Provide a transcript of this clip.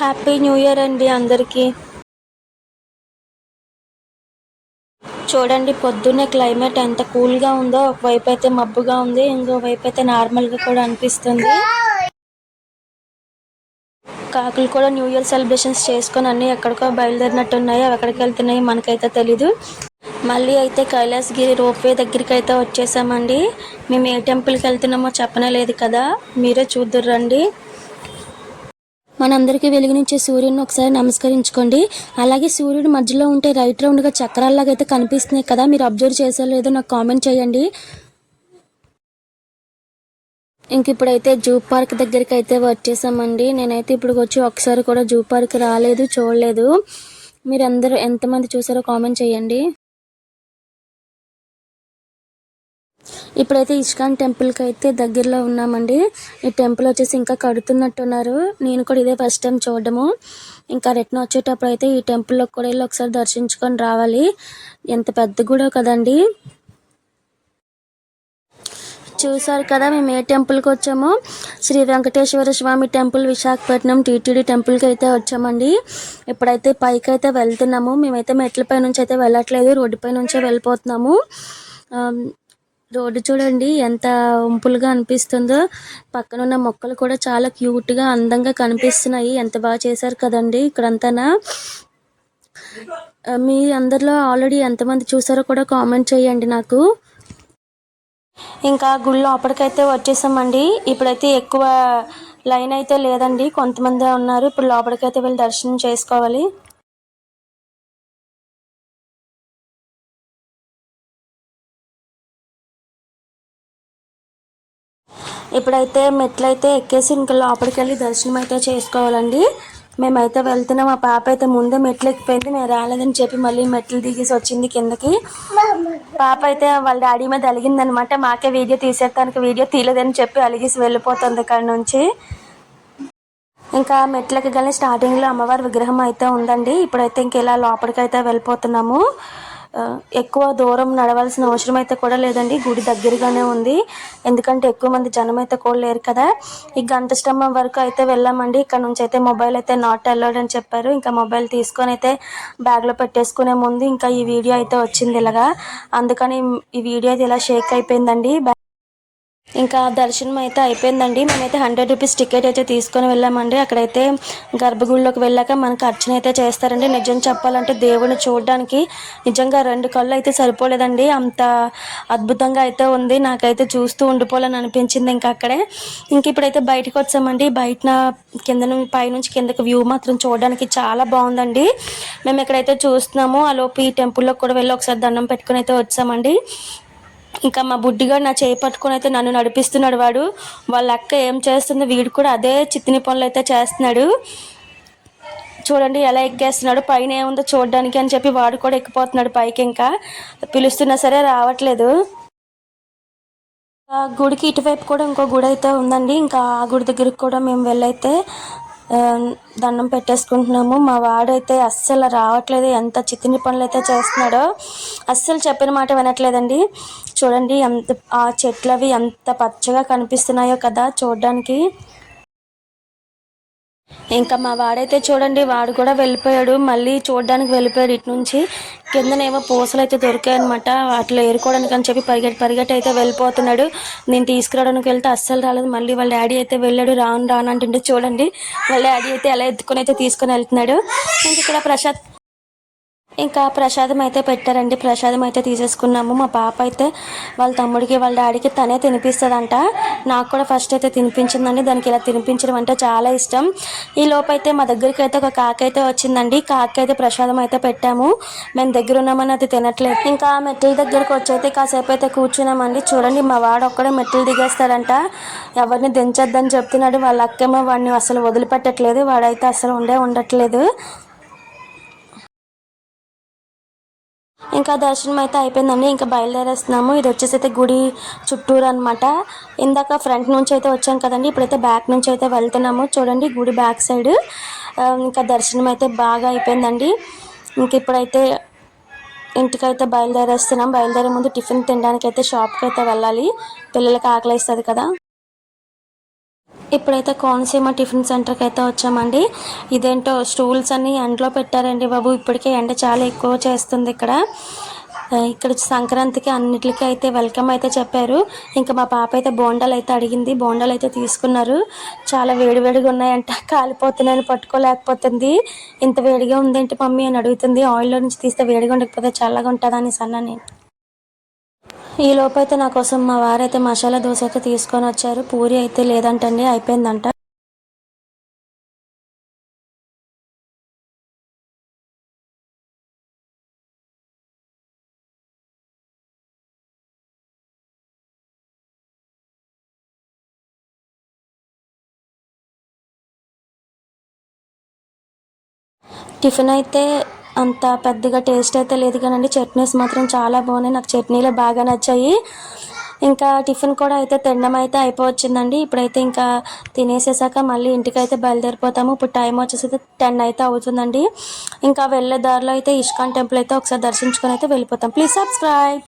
Happy new year అండి అందరికీ. చూడండి పొద్దున్నే క్లైమేట్ ఎంత కూల్గా ఉందో ఒకవైపు అయితే మబ్బుగా ఉంది ఇంకో వైపు అయితే నార్మల్గా కూడా అనిపిస్తుంది. కాకులు కూడా న్యూ ఇయర్ సెలబ్రేషన్స్ చేసుకొని అన్ని ఎక్కడికో బయలుదేరినట్టు ఉన్నాయి అవి ఎక్కడికి వెళ్తున్నాయి మనకైతే తెలీదు. మళ్ళీ అయితే కైలాసగిరి రోప్వే దగ్గరికి అయితే వచ్చేసామండి. మేము ఏ టెంపుల్కి వెళ్తున్నామో చెప్పనే లేదు కదా మీరే చూద్దరు రండి మనందరికీ వెలుగునిచ్చే సూర్యుడిని ఒకసారి నమస్కరించుకోండి. అలాగే సూర్యుడు మధ్యలో ఉంటే రైట్ రౌండ్గా చక్రాల్లాగా అయితే కనిపిస్తున్నాయి కదా మీరు అబ్జర్వ్ చేసారో లేదో నాకు కామెంట్ చేయండి. ఇంక ఇప్పుడైతే జూ పార్క్ దగ్గరికి అయితే వచ్చేసామండి. నేనైతే ఇప్పుడు వచ్చి ఒకసారి కూడా జూ పార్క్ రాలేదు చూడలేదు. మీరందరూ ఎంతమంది చూసారో కామెంట్ చేయండి. ఇప్పుడైతే ఇష్కాన్ టెంపుల్కి అయితే దగ్గరలో ఉన్నామండి. ఈ టెంపుల్ వచ్చేసి ఇంకా కడుతున్నట్టున్నారు. నేను కూడా ఇదే ఫస్ట్ టైం చూడడము. ఇంకా రిటర్న్ వచ్చేటప్పుడు అయితే ఈ టెంపుల్లో కూడా వెళ్ళి ఒకసారి దర్శించుకొని రావాలి. ఎంత పెద్ద కూడా కదండి. చూసారు కదా మేము ఏ టెంపుల్కి వచ్చామో? శ్రీ వెంకటేశ్వర స్వామి టెంపుల్ విశాఖపట్నం టీటీడీ టెంపుల్కి అయితే వచ్చామండి. ఇప్పుడైతే పైకి అయితే వెళ్తున్నాము. మేమైతే మెట్లపై నుంచి అయితే వెళ్ళట్లేదు. రోడ్డుపై నుంచే వెళ్ళిపోతున్నాము. రోడ్డు చూడండి ఎంత వంపులుగా అనిపిస్తుందో. పక్కన ఉన్న మొక్కలు కూడా చాలా క్యూట్గా అందంగా కనిపిస్తున్నాయి. ఎంత బాగా చేశారు కదండి ఇక్కడంతానా. మీ అందరిలో ఆల్రెడీ ఎంతమంది చూసారో కూడా కామెంట్ చేయండి నాకు. ఇంకా గుడి లోపలికైతే వచ్చేసామండి. ఇప్పుడైతే ఎక్కువ లైన్ అయితే లేదండి. కొంతమంది ఉన్నారు. ఇప్పుడు లోపలికైతే వెళ్ళి దర్శనం చేసుకోవాలి. ఇప్పుడైతే మెట్లయితే ఎక్కేసి ఇంకా లోపలికి వెళ్ళి దర్శనం అయితే చేసుకోవాలండి. మేమైతే వెళ్తున్నాం. మా పాప అయితే ముందే మెట్లు ఎక్కిపోయింది నేను రాలేదని చెప్పి మళ్ళీ మెట్లు దిగేసి వచ్చింది కిందకి. పాప అయితే వాళ్ళ డాడీ మీద అలిగిందనమాట. మాకే వీడియో తీసేస్తానికి వీడియో తీయలేదని చెప్పి అలిగేసి వెళ్ళిపోతుంది ఇక్కడ నుంచి. ఇంకా మెట్లకి కానీ స్టార్టింగ్లో అమ్మవారి విగ్రహం అయితే ఉందండి. ఇప్పుడైతే ఇంక ఇలా లోపలికి అయితే వెళ్ళిపోతున్నాము. ఎక్కువ దూరం నడవాల్సిన అవసరం అయితే కూడా లేదండి. గుడి దగ్గరగానే ఉంది. ఎందుకంటే ఎక్కువ మంది జనం అయితే కూడా లేరు కదా. ఈ గంట స్తంభం వరకు అయితే వెళ్ళామండి. ఇక్కడ నుంచి అయితే మొబైల్ అయితే నాట్ అలౌడ్ అని చెప్పారు. ఇంకా మొబైల్ తీసుకొని అయితే బ్యాగ్లో పెట్టేసుకునే ముందు ఇంకా ఈ వీడియో అయితే వచ్చింది ఇలాగా. అందుకని ఈ వీడియో అయితే ఇలా షేక్ అయిపోయిందండి. ఇంకా దర్శనం అయితే అయిపోయిందండి. మేమైతే హండ్రెడ్ రూపీస్ టికెట్ అయితే తీసుకొని వెళ్ళామండి. అక్కడైతే గర్భగుడిలోకి వెళ్ళాక మనకు అర్చన అయితే చేస్తారండి. నిజం చెప్పాలంటే దేవుడిని చూడడానికి నిజంగా రెండు కళ్ళు అయితే సరిపోలేదండి. అంత అద్భుతంగా అయితే ఉంది. నాకైతే చూస్తూ ఉండిపోవాలని అనిపించింది ఇంకా అక్కడే. ఇంక ఇప్పుడైతే బయటకు వచ్చామండి. బయట కింద పైనుంచి కిందకి వ్యూ మాత్రం చూడడానికి చాలా బాగుందండి. మేము ఎక్కడైతే చూస్తున్నాము ఆ ఈ టెంపుల్లో కూడా వెళ్ళి ఒకసారి దండం పెట్టుకుని అయితే వచ్చామండి. ఇంకా మా బుడ్డిగాడు నా చేయి పట్టుకొని అయితే నన్ను నడిపిస్తున్నాడు వాడు. వాళ్ళ అక్క ఏం చేస్తుందో వీడు కూడా అదే చిత్తిని పనులు అయితే చేస్తున్నాడు. చూడండి ఎలా ఎక్కేస్తున్నాడు పైన ఏముందో చూడడానికి అని చెప్పి వాడు కూడా ఎక్కిపోతున్నాడు పైకి ఇంకా. పిలుస్తున్నా సరే రావట్లేదు. ఆ గుడికి ఇటువైపు కూడా ఇంకో గుడి అయితే ఉందండి. ఇంకా ఆ గుడి దగ్గరికి కూడా మేము వెళ్ళైతే దండం పెట్టేసుకుంటున్నాము. మా వాడైతే అస్సలు రావట్లేదు. ఎంత చితిని పనులు అయితే చేస్తున్నాడో అస్సలు చెప్పిన మాట వినట్లేదండి. చూడండి ఎంత ఆ చెట్లు అవి ఎంత పచ్చగా కనిపిస్తున్నాయో కదా చూడడానికి. ఇంకా మా వాడైతే చూడండి వాడు కూడా వెళ్ళిపోయాడు. మళ్ళీ చూడడానికి వెళ్ళిపోయాడు ఇటు నుంచి. కిందనేమో పూసలు అయితే దొరికాయనమాట వాటిలో ఏరుకోవడానికి అని చెప్పి పరిగెట్టి పరిగెట్టి అయితే వెళ్ళిపోతున్నాడు. నేను తీసుకురావడానికి వెళ్తే అస్సలు రాలేదు. మళ్ళీ వాళ్ళ డాడీ అయితే వెళ్ళాడు. రాను రాను అంటుంటే చూడండి. వాళ్ళ డాడీ అయితే ఎలా ఎత్తుకొని అయితే తీసుకొని వెళ్తున్నాడు. ఇంక ఇక్కడ ప్రసాద్ ఇంకా ప్రసాదం అయితే పెట్టారండి. ప్రసాదం అయితే తీసేసుకున్నాము. మా పాప అయితే వాళ్ళ తమ్ముడికి వాళ్ళ డాడీకి తనే తినిపిస్తుందంట. నాకు కూడా ఫస్ట్ అయితే తినిపించిందండి. దానికి ఇలా తినిపించడం అంటే చాలా ఇష్టం. ఈ లోపైతే అయితే మా దగ్గరికి అయితే ఒక కాకి అయితే వచ్చిందండి. కాకి అయితే ప్రసాదం అయితే పెట్టాము. మేము దగ్గర ఉన్నామని అది తినట్లేదు. ఇంకా మెట్ల దగ్గరికి వచ్చి అయితే కాసేపు అయితే కూర్చున్నామండి. చూడండి మా వాడు ఒక్కడే మెట్లు దిగేస్తాడంట. ఎవరిని దించొద్దని చెప్తున్నాడు. వాళ్ళ అక్కేమో వాడిని అసలు వదిలిపెట్టట్లేదు. వాడైతే అసలు ఉండే ఉండట్లేదు. ఇంకా దర్శనం అయితే అయిపోయిందండి. ఇంకా బయలుదేరేస్తున్నాము. ఇది వచ్చేసి అయితే గుడి చుట్టూరు అనమాట ఇందాక ఫ్రంట్ నుంచి అయితే వచ్చాం కదండి. ఇప్పుడైతే బ్యాక్ నుంచి అయితే వెళ్తున్నాము. చూడండి గుడి బ్యాక్ సైడ్. ఇంకా దర్శనం అయితే బాగా అయిపోయిందండి. ఇంక ఇప్పుడైతే ఇంటికైతే బయలుదేరేస్తున్నాం. బయలుదేరే ముందు టిఫిన్ తినడానికి అయితే షాప్కి అయితే వెళ్ళాలి. పిల్లలకి ఆకలి వేస్తుంది కదా. ఇప్పుడైతే కోనసీమ టిఫిన్ సెంటర్కి అయితే వచ్చామండి. ఇదేంటో స్టూల్స్ అన్ని ఎండలో పెట్టారండి బాబు. ఇప్పటికే ఎండ చాలా ఎక్కువ చేస్తుంది ఇక్కడ. ఇక్కడ సంక్రాంతికి అన్నిటికీ అయితే వెల్కమ్ అయితే చెప్పారు. ఇంకా మా పాప అయితే బోండాలు అయితే అడిగింది. బోండాలు అయితే తీసుకున్నారు. చాలా వేడివేడిగా ఉన్నాయంట. కాలిపోతున్నాయని పట్టుకోలేకపోతుంది. ఇంత వేడిగా ఉందేంటి మమ్మీ అని అడుగుతుంది. ఆయిల్లో నుంచి తీస్తే వేడిగా ఉండకపోతే చల్లగా ఉంటుందని సన్నా నేను ఈ లోపైతే నా కోసం మా వారైతే మసాలా దోశ అయితే తీసుకొని వచ్చారు. పూరి అయితే లేదంటండి అయిపోయిందంట. టిఫిన్ అయితే అంత పెద్దగా టేస్ట్ అయితే లేదు కానండి. చట్నీస్ మాత్రం చాలా బాగున్నాయి. నాకు చట్నీలు బాగా నచ్చాయి. ఇంకా టిఫిన్ కూడా అయితే తినడం అయితే అయిపోవచ్చిందండి. ఇప్పుడైతే ఇంకా తినేసేసాక మళ్ళీ ఇంటికి అయితే బయలుదేరిపోతాము. ఇప్పుడు టైం వచ్చేసి టెన్ అయితే అవుతుందండి. ఇంకా వెళ్ళే దారిలో అయితే ఇష్కాన్ టెంపుల్ అయితే ఒకసారి దర్శించుకొని అయితే వెళ్ళిపోతాం. Please subscribe.